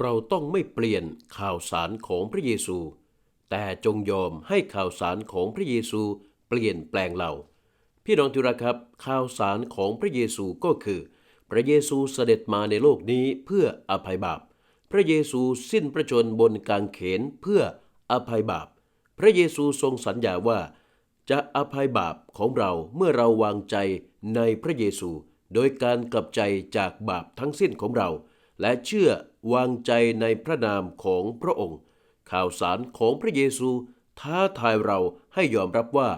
เราต้องไม่เปลี่ยนข่าวสารของพระเยซู แต่จงยอมให้ข่าวสารของพระเยซูเปลี่ยนแปลงเรา พี่น้องที่รักครับ ข่าวสารของพระเยซูก็คือ พระเยซูเสด็จมาในโลกนี้เพื่ออภัยบาป พระเยซูสิ้นพระชนบนกางเขนเพื่ออภัยบาป พระเยซูทรงสัญญาว่า จะอภัยบาปของเราเมื่อเราวางใจในพระเยซู โดยการกลับใจจากบาปทั้งสิ้นของเรา และเชื่อวางใจในพระนามของพระองค์ ข่าวสารของพระเยซูท้าทายเราให้ยอมรับว่า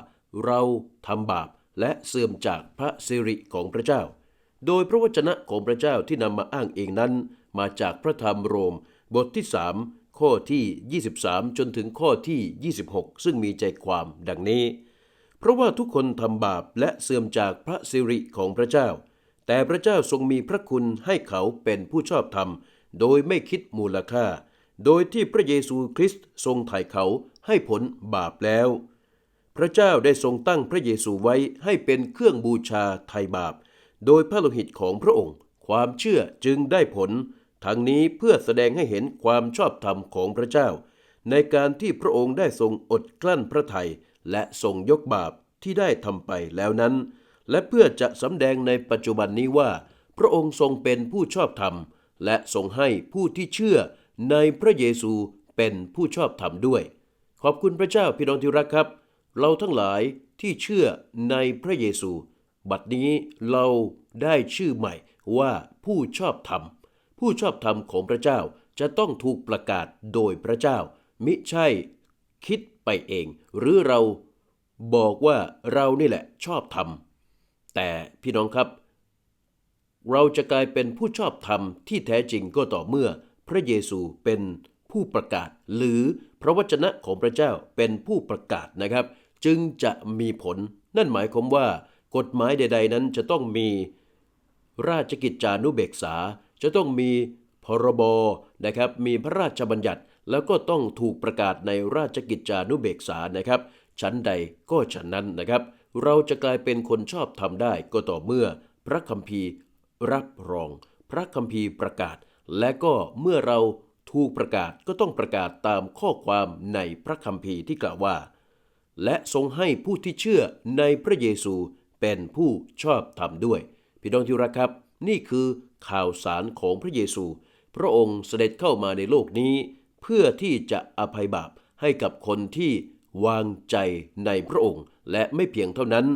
เราทำบาปและเสื่อมจากพระสิริของพระเจ้า โดยพระวจนะของพระเจ้าที่นำมาอ้างเองนั้น มาจากพระธรรมโรม บทที่3ข้อที่ 23 จนถึงข้อที่ 26 ซึ่งมีใจความดังนี้ เพราะว่าทุกคนทำบาปและเสื่อมจากพระสิริของพระเจ้า แต่พระเจ้าทรงมีพระคุณให้เขาเป็นผู้ชอบธรรม โดยไม่คิดมูลค่า โดยที่พระเยซูคริสต์ทรงไถ่เขาให้ผลบาปแล้ว พระเจ้าได้ทรงตั้งพระเยซูไว้ให้เป็นเครื่องบูชาไถ่บาป โดยพระโลหิตของพระองค์ ความเชื่อจึงได้ผล ทั้งนี้เพื่อแสดงให้เห็นความชอบธรรมของพระเจ้า ในการที่พระองค์ได้ทรงอดกลั้นพระทัยและทรงยกบาปที่ได้ทำไปแล้วนั้น และเพื่อจะสำแดงในปัจจุบันนี้ว่า พระองค์ทรงเป็นผู้ชอบธรรม และทรงให้ผู้ที่เชื่อในพระเยซูเป็นผู้ชอบธรรมด้วย ขอบคุณพระเจ้าพี่น้องที่รักครับ เราทั้งหลายที่เชื่อในพระเยซู บัดนี้เราได้ชื่อใหม่ว่าผู้ชอบธรรม ผู้ชอบธรรมของพระเจ้าจะต้องถูกประกาศโดยพระเจ้า มิใช่คิดไปเอง หรือเราบอกว่าเรานี่แหละชอบธรรม แต่พี่น้องครับ เราจะกลายเป็นผู้ชอบธรรมที่แท้จริงก็ต่อเมื่อพระเยซูเป็นผู้ประกาศ หรือพระวจนะของพระเจ้าเป็นผู้ประกาศนะครับ จึงจะมีผลนั่นหมายความว่า กฎหมายใด ๆ นั้นจะต้องมีราชกิจจานุเบกษาจะต้องมีพรบนะครับมีพระราชบัญญัติแล้วก็ต้องถูกประกาศในราชกิจจานุเบกษานะครับ ชั้นใดก็ฉันนั้นนะครับ เราจะกลายเป็นคนชอบทำได้ก็ต่อเมื่อ พระคัมภีร์ รับรอง พระคัมภีร์ประกาศ และก็เมื่อเราถูกประกาศก็ต้องประกาศตามข้อความในพระคัมภีร์ที่กล่าวว่า และทรงให้ผู้ที่เชื่อในพระเยซูเป็นผู้ชอบธรรมด้วย พี่น้องที่รักครับ นี่คือข่าวสารของพระเยซู พระองค์เสด็จเข้ามาในโลกนี้ เพื่อที่จะอภัยบาปให้กับคนที่ วางใจในพระองค์ และไม่เพียงเท่านั้น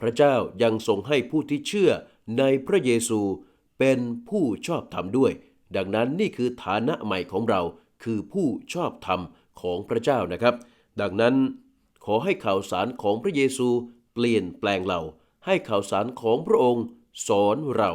พระเจ้ายังทรงให้ผู้ที่เชื่อในพระเยซูเป็นผู้ชอบธรรมด้วย ดังนั้นนี่คือฐานะใหม่ของเราคือผู้ชอบธรรมของพระเจ้านะครับ ดังนั้นขอให้ข่าวสารของพระเยซูเปลี่ยนแปลงเรา ให้ข่าวสารของพระองค์สอนเรา